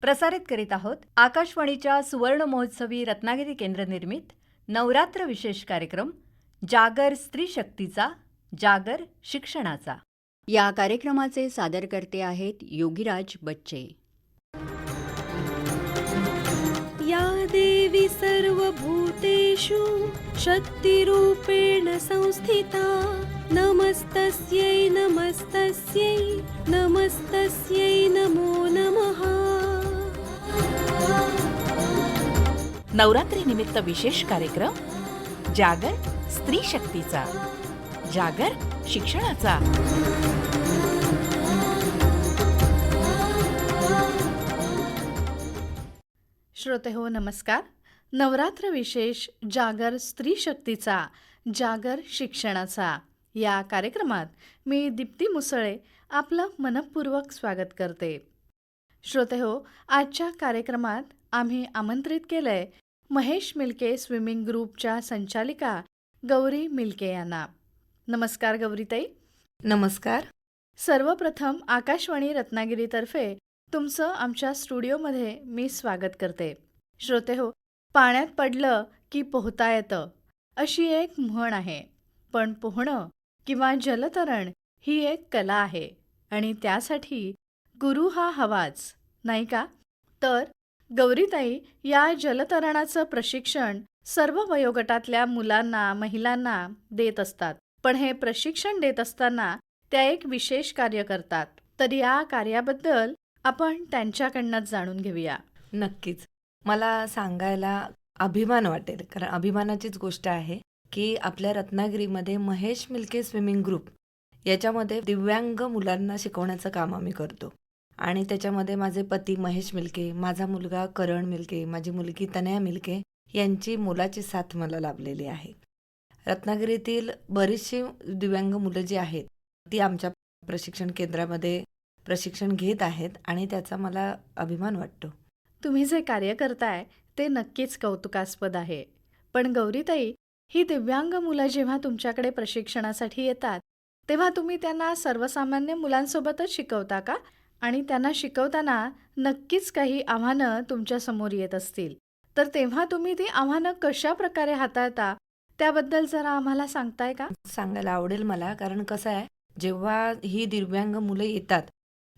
प्रसारित करीत आहोत आकाशवाणीच्या सुवर्ण महोत्सवी रत्नागिरी केंद्र निर्मित नवरात्र विशेष कार्यक्रम जागर स्त्री शक्तीचा जागर शिक्षणाचा. या कार्यक्रमाचे सादरकर्ते आहेत योगीराज बच्चे. या देवी सर्वभूतेषु शक्तिरूपेण संस्थिता नमस्तस्यै नमस्तस्यै नमस्तस्यै नमो नमः. नवरात्री निमित्त विशेष कार्यक्रम जागर स्त्री शक्तीचा जागर शिक्षणाचा. श्रोते हो नमस्कार. नवरात्र विशेष जागर स्त्री शक्तीचा जागर शिक्षणाचा. या कार्यक्रमात मी दीप्ती मुसळे आपलं मनपूर्वक स्वागत करते. श्रोते हो आजच्या कार्यक्रमात आम्ही आमंत्रित केलंय महेश मिल्के स्विमिंग ग्रुपच्या संचालिका गौरी मिल्के यांना. नमस्कार गौरीताई. नमस्कार. सर्वप्रथम आकाशवाणी रत्नागिरीतर्फे तुमचं आमच्या स्टुडिओमध्ये मी स्वागत करते. श्रोते हो पाण्यात पडलं की पोहता येतं अशी एक म्हण आहे. पण पोहणं किंवा जलतरण ही एक कला आहे. आणि त्यासाठी गुरु हा हवाच नाही का? तर गौरीताई या जलतरणाचं प्रशिक्षण सर्व वयोगटातल्या मुलांना महिलांना देत असतात. पण हे प्रशिक्षण देत असताना त्या एक विशेष कार्य करतात. तर या कार्याबद्दल आपण त्यांच्याकडनंच जाणून घेऊया. नक्कीच. मला सांगायला अभिमान वाटेल. कारण अभिमानाचीच गोष्ट आहे की आपल्या रत्नागिरीमध्ये महेश मिल्के स्विमिंग ग्रुप याच्यामध्ये दिव्यांग मुलांना शिकवण्याचं काम आम्ही करतो. आणि त्याच्यामध्ये माझे पती महेश मिल्के माझा मुलगा करण मिल्के माझी मुलगी तनया मिल्के यांची मुलाची साथ मला लाभलेली आहे. रत्नागिरीतील बरीचशी दिव्यांग मुलं जी आहेत ती आमच्या प्रशिक्षण केंद्रामध्ये प्रशिक्षण घेत आहेत आणि त्याचा मला अभिमान वाटतो. तुम्ही जे कार्य करताय ते नक्कीच कौतुकास्पद आहे. पण गौरीताई ही दिव्यांग मुलं जेव्हा तुमच्याकडे प्रशिक्षणासाठी येतात तेव्हा तुम्ही त्यांना सर्वसामान्य मुलांसोबतच शिकवता का? आणि त्यांना शिकवताना नक्कीच काही आव्हानं तुमच्यासमोर येत असतील. तर तेव्हा तुम्ही ती आव्हानं कशा प्रकारे हाताळता त्याबद्दल जरा आम्हाला सांगताय का? सांगायला आवडेल मला कारण कसं आहे जेव्हा ही दिव्यांग मुलं येतात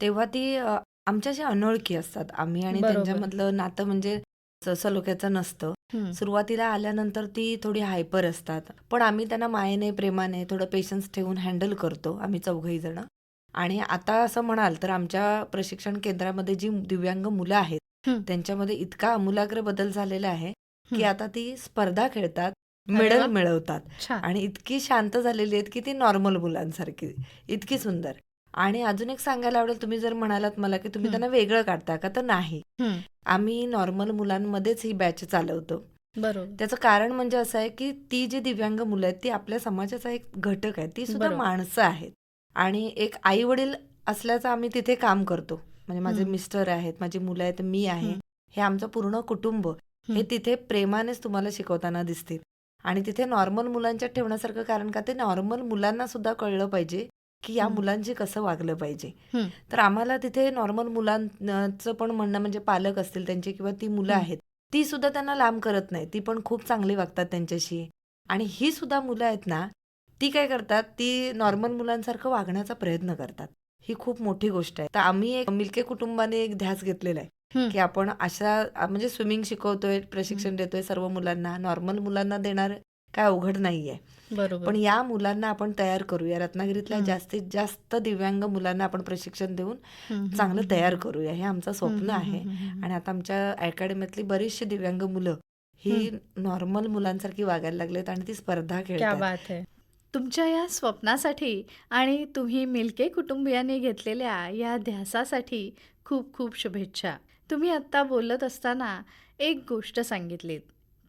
तेव्हा ती आमच्याशी अनोळखी असतात आम्ही आणि. त्यांच्यामधलं नातं म्हणजे सलोख्याचं नसतं. सुरुवातीला आल्यानंतर ती थोडी हायपर असतात. पण आम्ही त्यांना मायेने प्रेमाने थोडं पेशन्स ठेवून हँडल करतो आम्ही चौघही जण. आणि आता असं म्हणाल तर आमच्या प्रशिक्षण केंद्रामध्ये जी दिव्यांग मुलं आहेत. त्यांच्यामध्ये इतका आमूलाग्र बदल झालेला आहे की. आता ती स्पर्धा खेळतात. मेडल मिळवतात आणि इतकी शांत झालेली आहेत की ती नॉर्मल मुलांसारखी इतकी सुंदर आणि अजून एक सांगायला आवडेल तुम्ही जर म्हणालात मला की तुम्ही. त्यांना वेगळं काढता का तर नाही. आम्ही नॉर्मल मुलांमध्येच ही बॅच चालवतो बरोबर त्याचं कारण म्हणजे असं आहे की ती जी दिव्यांग मुलं आहेत ती आपल्या समाजाचा एक घटक आहे ती सुद्धा. माणसं आहेत आणि एक आई वडील असल्याचं आम्ही तिथे काम करतो म्हणजे माझे. मिस्टर आहेत माझी मुलं आहेत मी आहे हं. आमचं पूर्ण कुटुंब हे. तिथे प्रेमानेच तुम्हाला शिकवताना दिसतील आणि तिथे नॉर्मल मुलांच्यात ठेवण्यासारखं कारण का ते नॉर्मल मुलांना सुद्धा कळलं पाहिजे की या. मुलांशी कसं वागलं पाहिजे. तर आम्हाला तिथे नॉर्मल मुलांचं पण म्हणणं म्हणजे पालक असतील त्यांचे किंवा ती मुलं. आहेत ती सुद्धा त्यांना लांब करत नाही ती पण खूप चांगली वागतात त्यांच्याशी आणि ही सुद्धा मुलं आहेत ना ती काय करतात? ती नॉर्मल मुलांसारखं वागण्याचा प्रयत्न करतात. ही खूप मोठी गोष्ट आहे. तर आम्ही एक मिल्के कुटुंबाने एक ध्यास घेतलेला आहे. की आपण अशा म्हणजे स्विमिंग शिकवतोय प्रशिक्षण देतोय सर्व मुलांना. नॉर्मल मुलांना देणार काय अवघड नाहीये. बरोबर. पण या मुलांना आपण तयार करूया रत्नागिरीतल्या. जास्तीत जास्त दिव्यांग मुलांना आपण प्रशिक्षण देऊन चांगलं तयार. करूया. हे आमचं स्वप्न आहे. आणि आता आमच्या अकॅडमीतली बरीचशी दिव्यांग मुलं ही नॉर्मल मुलांसारखी वागायला लागलेत आणि ती स्पर्धा खेळतात. तुमच्या या स्वप्नासाठी आणि तुम्ही मिल्के कुटुंबियांनी घेतलेल्या या ध्यासासाठी खूप खूप शुभेच्छा. तुम्ही आत्ता बोलत असताना एक गोष्ट सांगितलीत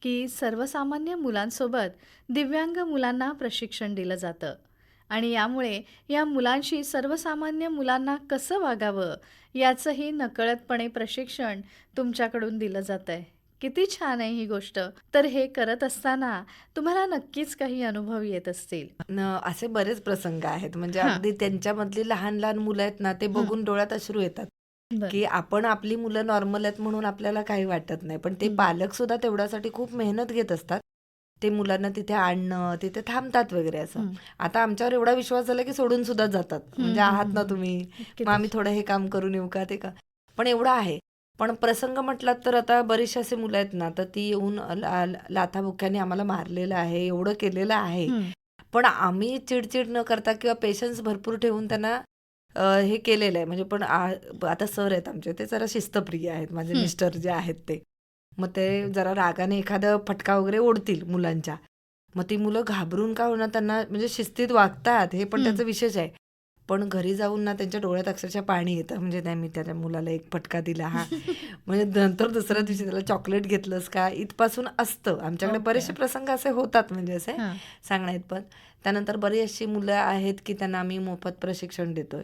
की सर्वसामान्य मुलांसोबत दिव्यांग मुलांना प्रशिक्षण दिलं जातं. आणि यामुळे या मुलांशी सर्वसामान्य मुलांना कसं वागावं याचंही नकळतपणे प्रशिक्षण तुमच्याकडून दिलं जातं आहे किती छान आहे ही गोष्ट. तर हे करत असताना तुम्हाला नक्कीच काही अनुभव येत असतील. असे बरेच प्रसंग आहेत. म्हणजे. अगदी त्यांच्यामधली लहान लहान मुलं आहेत ना ते बघून डोळ्यात अश्रू येतात. की आपण आपली मुलं नॉर्मल आहेत म्हणून आपल्याला काही वाटत नाही. पण ते. पालक सुद्धा तेवढ्यासाठी खूप मेहनत घेत असतात. ते मुलांना तिथे आणणं तिथे थांबतात वगैरे असं. आता आमच्यावर एवढा विश्वास झाला की सोडून सुद्धा जातात. म्हणजे आहात ना तुम्ही. मग आम्ही थोडं हे काम करून येऊ का ते का? पण एवढं आहे. पण प्रसंग म्हटलात तर आता बरीचशी असे मुलं आहेत ना तर ती येऊन ला- ला- लाथाबुक्क्याने आम्हाला मारलेलं आहे एवढं केलेलं आहे. पण आम्ही चिडचिड न करता किंवा पेशन्स भरपूर ठेवून त्यांना अ, हे केलेलं आहे. म्हणजे पण आ- आता सर आहेत आमचे ते जरा शिस्तप्रिय आहेत. माझे हं. मिस्टर जे आहेत ते. मग ते जरा रागाने एखादं फटका वगैरे ओढतील मुलांच्या. मग ती मुलं घाबरून का होणार त्यांना म्हणजे शिस्तीत वागतात हे पण हं. त्याचं विशेष आहे. पण घरी जाऊन ना त्यांच्या डोळ्यात अक्षरशः पाणी येतं. म्हणजे नाही मी त्याच्या मुलाला एक फटका दिला हा. म्हणजे नंतर दुसऱ्या दिवशी त्याला चॉकलेट घेतलंस का? इथपासून असतं. आमच्याकडे ओके. बरेचसे प्रसंग असे होतात म्हणजे असे. सांगण्यात पण त्यानंतर बरी अशी मुलं आहेत की त्यांना आम्ही मोफत प्रशिक्षण देतोय.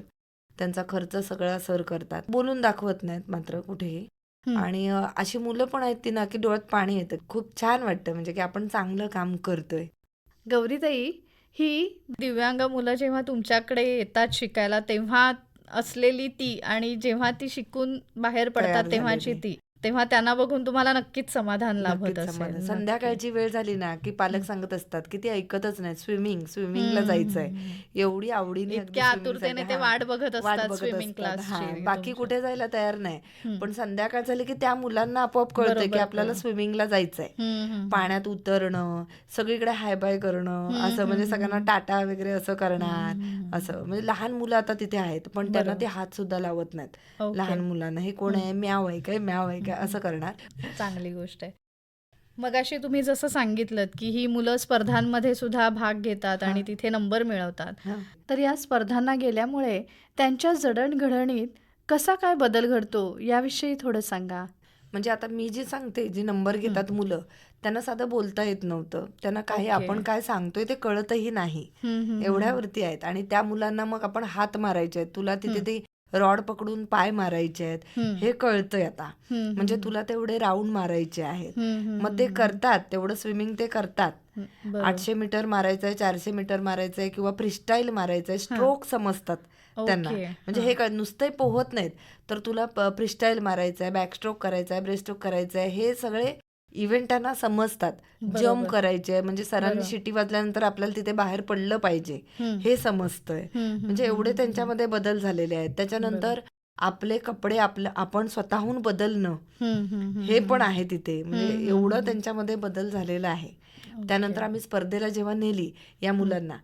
त्यांचा खर्च सगळा सर करतात. बोलून दाखवत नाहीत मात्र कुठेही. आणि अशी मुलं पण आहेत ती ना की डोळ्यात पाणी येतं. खूप छान वाटतं म्हणजे की आपण चांगलं काम करतोय. गौरीताई ही दिव्यांग मुलं जेव्हा तुमच्याकडे येतात शिकायला तेव्हा असलेली ती आणि जेव्हा ती शिकून बाहेर पडतात तेव्हाची. ती तेव्हा त्यांना बघून तुम्हाला नक्कीच समाधान लाभत समाधान. संध्याकाळची वेळ झाली ना की पालक. सांगत असतात की ते ऐकतच नाही स्विमिंग स्विमिंगला जायचंय. एवढी आवडीने इतक्या आतुरतेने ते. वाट बघत असतात स्विमिंग. क्लासची बाकी. कुठे जायला तयार नाही. पण संध्याकाळ झाली की त्या मुलांना आपोआप कळतं की आपल्याला. स्विमिंगला जायचंय. पाण्यात उतरणं सगळीकडे हाय बाय करणं असं म्हणजे सगळ्यांना. टाटा वगैरे असं करणार असं म्हणजे लहान मुलं आता तिथे आहेत पण त्यांना. ते हात सुद्धा लावत नाहीत. लहान मुलांना हे कोण आहे म्याव आहे काय म्याव आहे काय असं करणार. चांगली गोष्ट आहे. मग अशी तुम्ही जसं सांगितलं की ही मुलं स्पर्धांमध्ये सुद्धा भाग घेतात आणि. तिथे नंबर मिळवतात. तर या स्पर्धांना गेल्यामुळे त्यांच्या जडणघडणीत कसा काय बदल घडतो याविषयी थोडं सांगा. म्हणजे आता मी जी सांगते जी नंबर घेतात मुलं त्यांना साधं बोलता येत नव्हतं. त्यांना काही. आपण काय सांगतोय ते कळतही नाही. एवढ्यावरती आहेत. आणि त्या मुलांना मग आपण हात मारायचे आहेत. तुला तिथे. ते रॉड पकडून पाय मारायचे आहेत. हे कळतंय आता. म्हणजे तुला तेवढे राऊंड मारायचे आहेत. मग ते करतात. तेवढं स्विमिंग ते करतात. आठशे मीटर मारायचंय चारशे मीटर मारायचंय किंवा फ्रीस्टाईल मारायचंय स्ट्रोक समजतात त्यांना. म्हणजे हा. नुसते पोहत नाहीत. तर तुला फ्रीस्टाईल मारायचंय बॅकस्ट्रोक करायचंय ब्रेस्ट्रोक करायचंय हे सगळे इव्हेंट त्यांना समजतात जम्प. करायचे म्हणजे सरांनी. शिटी वाजल्यानंतर आपल्याला तिथे बाहेर पडलं पाहिजे. हे समजतंय. म्हणजे एवढे त्यांच्यामध्ये बदल झालेले आहेत. त्याच्यानंतर आपले कपडे आपलं आपण स्वतःहून बदलणं हे पण. आहे तिथे म्हणजे एवढं. त्यांच्यामध्ये बदल झालेला आहे. त्यानंतर आम्ही स्पर्धेला जेव्हा नेली या मुलांना.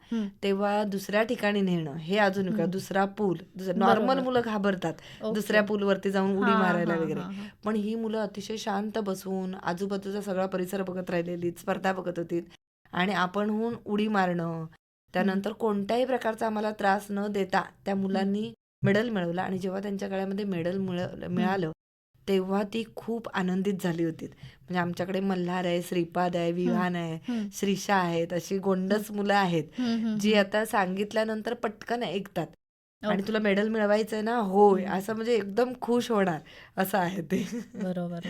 तेव्हा दुसऱ्या ठिकाणी नेणं हे अजून. दुसरा पूल नॉर्मल. मुलं घाबरतात. दुसऱ्या पूलवरती जाऊन उडी मारायला वगैरे. पण ही मुलं अतिशय शांत बसून आजूबाजूचा सगळा परिसर बघत राहिलेली स्पर्धा बघत होती आणि आपणहून उडी मारणं त्यानंतर कोणत्याही प्रकारचा आम्हाला त्रास न देता त्या मुलांनी मेडल मिळवलं आणि जेव्हा त्यांच्या गळ्यामध्ये मेडल मिळ- मिळालं तेव्हा ती खूप आनंदित झाली होती म्हणजे आमच्याकडे मल्हार आहे श्रीपाद आहे विवान आहे श्रीषा आहेत अशी गोंडस मुलं आहेत जी. आता सांगितल्यानंतर पटकन ऐकतात आणि. तुला मेडल मिळवायचंय ना होय. असं म्हणजे एकदम खुश होणार असं आहे ते बरोबर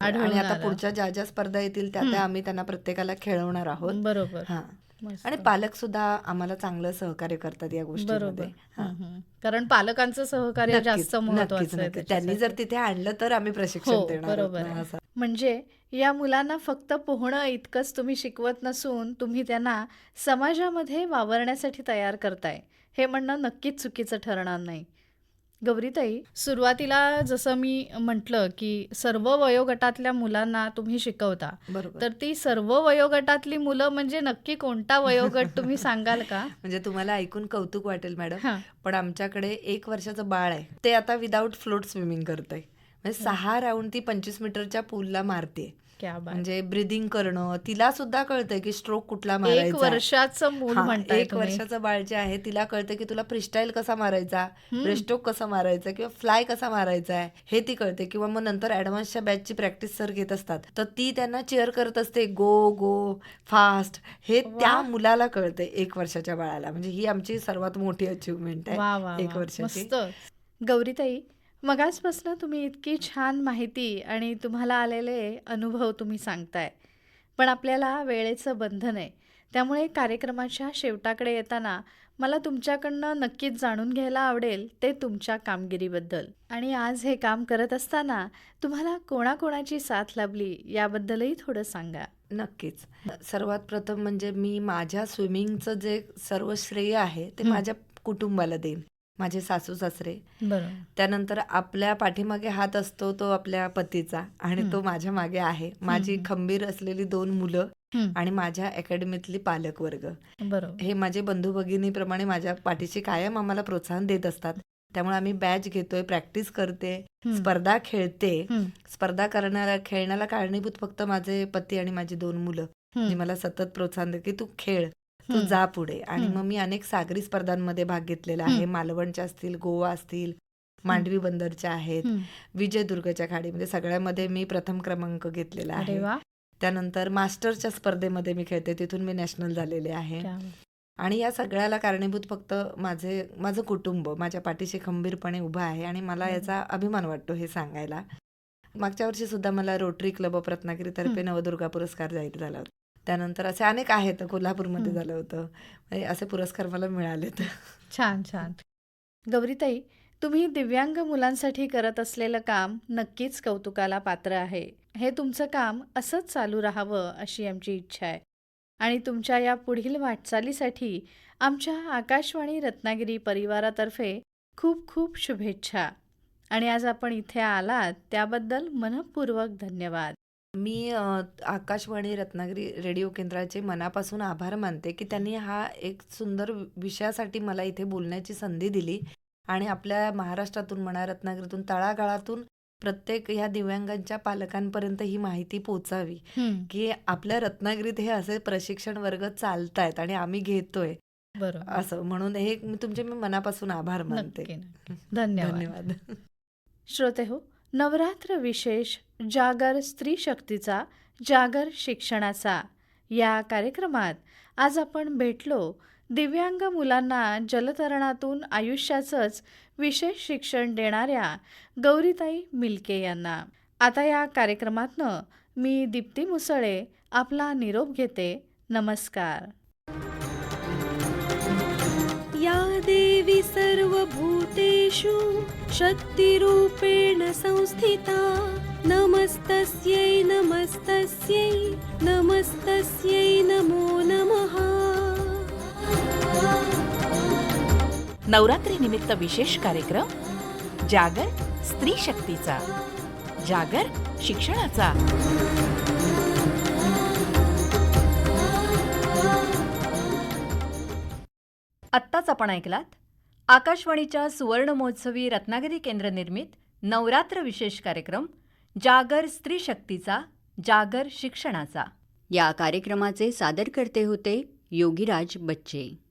आणि आता. पुढच्या ज्या ज्या स्पर्धा येतील त्या. त्या आम्ही त्यांना प्रत्येकाला खेळवणार आहोत बरोबर हा. आणि पालक सुद्धा आम्हाला चांगलं सहकार्य करतात या गोष्टीमध्ये. हा. कारण पालकांचं सहकार्य जास्त महत्वाचं आहे त्यांनी जर. तिथे आणलं तर आम्ही प्रशिक्षण हो देणार. म्हणजे या मुलांना फक्त पोहणं इतकंच तुम्ही शिकवत नसून तुम्ही त्यांना समाजामध्ये वावरण्यासाठी तयार करताय. हे म्हणणं नक्कीच चुकीचं ठरणार नाही. गौरीताई सुरुवातीला जसं मी म्हटलं की सर्व वयोगटातल्या मुलांना तुम्ही शिकवता तर ती सर्व वयोगटातली मुलं म्हणजे नक्की कोणता वयोगट तुम्ही सांगाल का? म्हणजे तुम्हाला ऐकून कौतुक वाटेल मॅडम पण आमच्याकडे एक वर्षाचं बाळ आहे ते आता विदाऊट फ्लोट स्विमिंग करतंय. म्हणजे सहा राऊंड ती पंचवीस मीटरच्या पूलला मारते म्हणजे ब्रिदिंग करणं तिला सुद्धा कळतंय की स्ट्रोक कुठला एक मारायचा आहे. वर्षाचं मूल एक वर्षाचं बाळ जे आहे तिला कळतं की तुला फ्रीस्टाईल कसा मारायचा हम्म. ब्रेस्टोक कसा मारायचा किंवा फ्लाय कसा मारायचा आहे हे ती कळते किंवा मग नंतर ऍडव्हान्सच्या बॅचची प्रॅक्टिस सर घेत असतात तर ती त्यांना चेअर करत असते गो गो फास्ट हे. त्या मुलाला कळते एक वर्षाच्या बाळाला म्हणजे ही आमची सर्वात मोठी अचिव्हमेंट आहे एक. वर्षाची गौरीताई मगाचपासून तुम्ही इतकी छान माहिती आणि तुम्हाला आलेले अनुभव तुम्ही सांगताय. पण आपल्याला वेळेचं बंधन आहे. त्यामुळे कार्यक्रमाच्या शेवटाकडे येताना मला तुमच्याकडनं नक्कीच जाणून घ्यायला आवडेल ते तुमच्या कामगिरीबद्दल. आणि आज हे काम करत असताना तुम्हाला कोणाकोणाची साथ लाभली याबद्दलही थोडं सांगा. नक्कीच. सर्वात प्रथम म्हणजे मी माझ्या स्विमिंगचं जे सर्व श्रेय आहे ते. माझ्या कुटुंबाला देईन. माझे सासू सासरे त्यानंतर आपल्या पाठीमागे हात असतो तो आपल्या पतीचा आणि. तो माझ्या मागे आहे माझी. खंबीर असलेली दोन मुलं. आणि माझ्या अकॅडमीतली पालक वर्ग हे माझे बंधू भगिनीप्रमाणे माझ्या पाठीशी कायम आम्हाला प्रोत्साहन देत असतात त्यामुळे आम्ही बॅच घेतोय प्रॅक्टिस करते. स्पर्धा खेळते. स्पर्धा करणारा खेळण्याला कारणीभूत फक्त माझे पती आणि माझी दोन मुलं मला सतत प्रोत्साहन देत की तू खेळ तू. जा पुढे आणि. मग मी अनेक सागरी स्पर्धांमध्ये भाग घेतलेला आहे. मालवणच्या असतील गोवा असतील मांडवी बंदरच्या आहेत. विजयदुर्गच्या खाडीमध्ये सगळ्यामध्ये मी प्रथम क्रमांक घेतलेला आहे त्यानंतर मास्टरच्या स्पर्धेमध्ये मी खेळते तिथून मी नॅशनल झालेले आहे आणि या सगळ्याला कारणीभूत फक्त माझे माझं कुटुंब माझ्या पाठीशी खंबीरपणे उभं आहे आणि मला. याचा अभिमान वाटतो हे सांगायला मागच्या वर्षी सुद्धा मला रोटरी क्लब ऑफ रत्नागिरीतर्फे. नवदुर्गा पुरस्कार जाहीर झाला होता त्यानंतर असे अनेक आहेत. कोल्हापूरमध्ये. झालं होतं. म्हणजे असे पुरस्कार मला मिळालेत. छान छान. गौरीताई तुम्ही दिव्यांग मुलांसाठी करत असलेलं काम नक्कीच कौतुकाला पात्र आहे. हे तुमचं काम असंच चालू राहावं अशी आमची इच्छा आहे. आणि तुमच्या या पुढील वाटचालीसाठी आमच्या आकाशवाणी रत्नागिरी परिवारातर्फे खूप खूप शुभेच्छा. आणि आज आपण इथे आलात त्याबद्दल मनपूर्वक धन्यवाद. मी अ, आकाशवाणी रत्नागिरी रेडिओ केंद्राचे मनापासून आभार मानते की त्यांनी हा एक सुंदर विषयासाठी मला इथे बोलण्याची संधी दिली आणि आपल्या महाराष्ट्रातून म्हणा रत्नागिरीतून तळागाळातून प्रत्येक ह्या दिव्यांगांच्या पालकांपर्यंत ही माहिती पोचावी. की आपल्या रत्नागिरीत हे असे प्रशिक्षण वर्ग चालतायत आणि आम्ही घेतोय. बरोबर. असं म्हणून हे तुमचे मी मनापासून आभार मानते. नक्की नक्की. धन्यवाद. धन्यवाद. श्रोते हो नवरात्र विशेष जागर स्त्री शक्तीचा जागर शिक्षणाचा. या कार्यक्रमात आज आपण भेटलो दिव्यांग मुलांना जलतरणातून आयुष्याचंच विशेष शिक्षण देणाऱ्या गौरीताई मिल्के यांना. आता या कार्यक्रमातनं मी दीप्ती मुसळे आपला निरोप घेते. नमस्कार. सर्वभूतेषु शक्तिरूपेण संस्थिता। नमस्तस्यै नमस्तस्यै नमस्तस्यै नमो नमः। नवरात्री निमित्त विशेष कार्यक्रम जागर स्त्री शक्तीचा जागर शिक्षणाचा। आत्ताच आपण ऐकलात आकाशवाणीच्या सुवर्ण महोत्सवी रत्नागिरी केंद्र निर्मित नवरात्र विशेष कार्यक्रम जागर स्त्री शक्तीचा जागर शिक्षणाचा. या कार्यक्रमाचे सादरकर्ते होते योगीराज बच्चे.